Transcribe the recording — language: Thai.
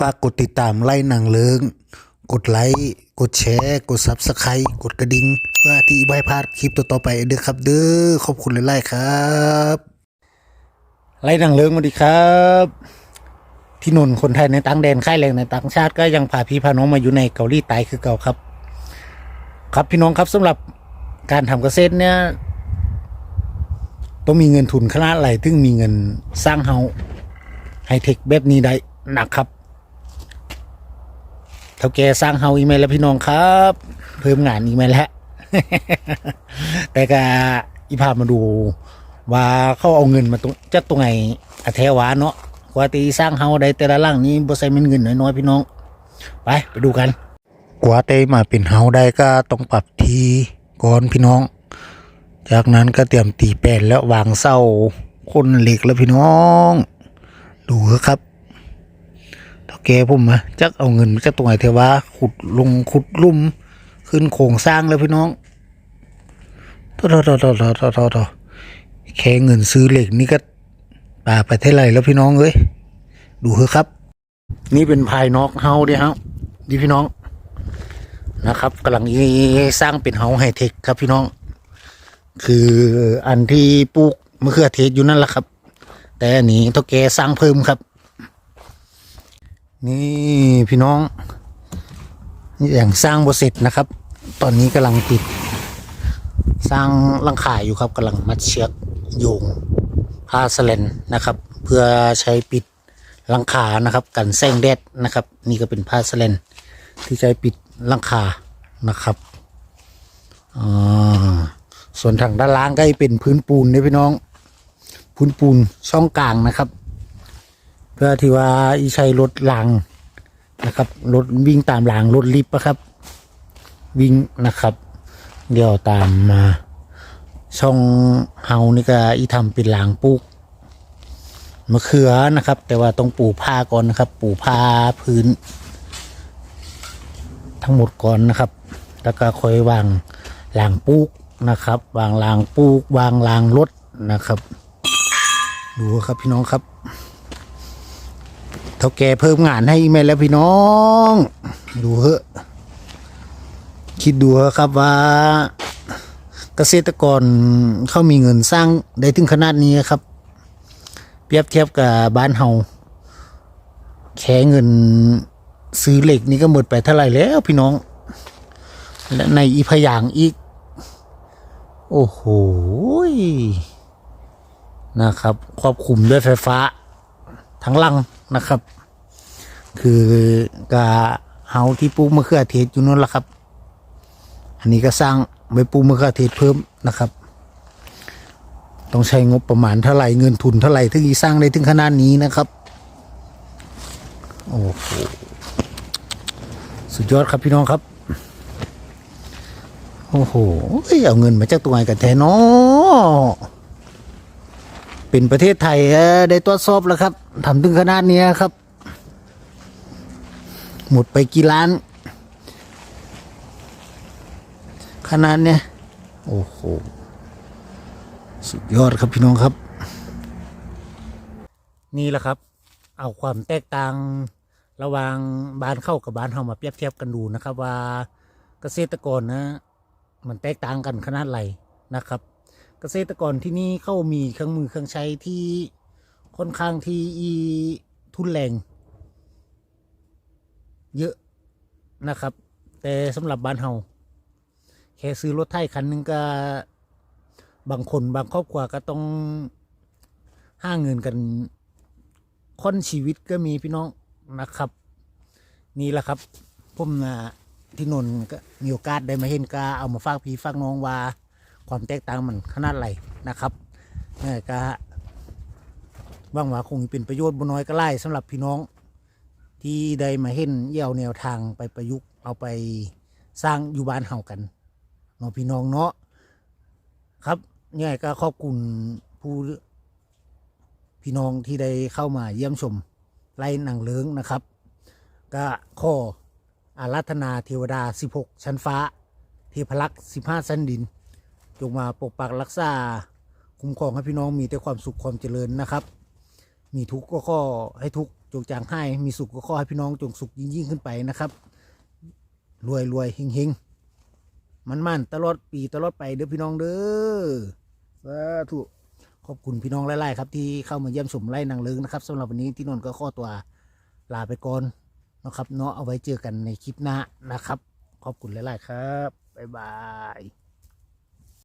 ฝากกดติดตามไล่หนังเลิง กดไลค์กดแชร์ กดซับสไครต์กดกระดิ่งเพื่อที่ไม่พลาดคลิปต่อๆไปเด้อครับ เด้อขอบคุณหลายๆครับไล่หนังเลิงสวัสดีครับ ที่นนท์คนไทยในต่างแดนค่ายแรงในต่างชาติก็ยังพาพี่พาน้องมาอยู่ในเกาหลีใต้คือเก่าครับ ครับพี่น้องครับสำหรับการทำเกษตรเนี่ยต้องมีเงินทุนขนาดไหนถึงมีเงินสร้างเฮาไฮเทคแบบนี้ได้นะครับ เท่าแกสร้างเฮาอีเมลแล้วพี่น้องครับ เพิ่มงานอีเมลแล้วแต่ก็อีพามาดูว่าเขาเอาเงินมาตรงจากตรงไหนอาแทวาเนาะกว่าตีสร้างเฮาได้แต่ละล่างนี้บ่ใส่เป็นเงินน้อยๆพี่น้อง ไปไปดูกัน กว่าเตมาเป็นเฮาได้ก็ต้องปรับทีก่อนพี่น้อง จากนั้นก็เตรียมตีแป้นแล้ววางเสาคนเหล็กแล้วพี่น้อง ดูครับ แกผมมาจักเอาเงินจากตรงไหนเทว่าขุดลงขุดลุ่มขึ้นโครงสร้างแล้วพี่น้องต่อต่อต่อต่อต่อต่อต่อแค่เงินซื้อเหล็กนี่ก็ป่าไปเท่าไรแล้วพี่น้องเอ้ยดูเถอะครับ นี่เป็นภายนอกเฮาเนี่ยครับดีพี่น้องนะครับกำลังสร้างเป็นเฮาไฮเทคครับพี่น้อง คืออันที่ปลูกมะเขือเทศอยู่นั่นแหละครับ แต่อันนี้เท่าแกสร้างเพิ่มครับ นี่พี่น้องอย่างสร้างบเสร็จนะครับ ตอนนี้กำลังติด สร้างลังคายอยู่ครับกำลังมัดเชือกโยงผ้าสแลนนะครับ เพื่อใช้ปิดลังคานะครับกันแสงแดดนะครับ นี่ก็เป็นผ้าสแลนที่ใช้ปิดลังคานะครับอ่าส่วนทางด้านล่างก็จะเป็นพื้นปูนนะพี่น้อง พื้นปูนช่องกลางนะครับ พื่อที่ว่าอีใช้รถรางนะครับรถวิ่งตามรางรถลิฟต์นะครับ วิ่งนะครับ เดี๋ยวตามมาช่องเฮานี่ก็อีทำเป็นรางปลูกมะเขือนะครับ แต่ว่าต้องปูผ้าก่อนนะครับ ปูผ้าพื้น ทั้งหมดก่อนนะครับ แล้วก็ค่อยวางรางปลูกนะครับ วางรางปลูก วางรางรถนะครับ ดูครับพี่น้องครับ เท่าแกเพิ่มงานให้อีกไหมแล้วพี่น้อง ดูเหอะคิดดูเถอะครับว่า เกษตรกรเขามีเงินสร้างได้ถึงขนาดนี้ครับ เปรียบเทียบกับบ้านเฮาแค่เงินซื้อเหล็กนี่ก็หมดไปเท่าไหร่แล้วพี่น้อง และในอีพยางอีก โอ้โหนะครับ ครอบคลุมด้วยไฟฟ้า ทั้งลังนะครับ คือกาเฮาที่ปลูกมะเขือเทศอยู่นั่นแหละครับ อันนี้ก็สร้างไว้ปลูกมะเขือเทศเพิ่มนะครับ ต้องใช้งบประมาณเท่าไหร่เงินทุนเท่าไหร่ถึงจะสร้างได้ถึงขนาดนี้นะครับโอ้โหสุดยอดครับพี่น้องครับโอ้โหเอ้เอาเงินมาจากตัวไหนกันแท้เนาะ เป็นประเทศไทยได้ตรวจสอบแล้วครับทำถึงขนาดนี้ครับ หมดไปกี่ล้าน ขนาดเนี้ยโอ้โห สุดยอดครับพี่น้องครับ นี่แหละครับ เอาความแตกต่างระหว่างบ้านเข้ากับบ้านเฮามาเปรียบเทียบกันดูนะครับ ว่าเกษตรกรนะ มันแตกต่างกันขนาดไหนนะครับ เกษตรกรที่นี่เขามีเครื่องมือเครื่องใช้ที่ค่อนข้างที่อีทุนแรง เยอะนะครับ แต่สำหรับบ้านเฮาแค่ซื้อรถไถคันหนึงก็บางคนบางครอบครัวก็ต้องห้าเงินกันค่อนชีวิตก็มีพี่น้องนะครับ นี่แหละครับผมนะที่นน์ก็มีโอกาสได้มาเห็นก็เอามาฝากพี่ฝากน้องว่า ความแตกต่างมันขนาดไหนนะครับนี่ก็ว่างว่าคงเป็นประโยชน์บ่น้อยก็ไล่สำหรับพี่น้อง ที่ได้มาเห็นเยี่ยวแนวทางไปประยุกต์เอาไปสร้างอยู่บ้านเฮากันเนาะพี่น้องเนาะครับนี่ก็ขอบคุณผู้พี่น้องที่ได้เข้ามาเยี่ยมชมไล่หนังเลื้งนะครับ ก็ขออารัธนาเทวดา 16 ชั้นฟ้า เทพลักษ์15 ชั้นดิน จงมาปกปักรักษา คุ้มครองให้พี่น้องมีแต่ความสุขความเจริญนะครับ มีทุกข์ก็ข้อให้ทุกข์จงจางให้ มีสุขก็ข้อให้พี่น้องจงสุขยิ่งยิ่งขึ้นไปนะครับ รวยรวยเฮงเฮงมันมันตลอดปีตลอดไปเด้อพี่น้องเด้อสาธุขอบคุณพี่น้องหลายๆครับ ที่เข้ามาเยี่ยมชมไร่นางเลิงนะครับสำหรับวันนี้ที่นนท์ก็ข้อตัวลาไปก่อนนะครับเนาะเอาไว้เจอกันในคลิปหน้านะครับ ขอบคุณหลาย ๆ ครับ บ๊ายบาย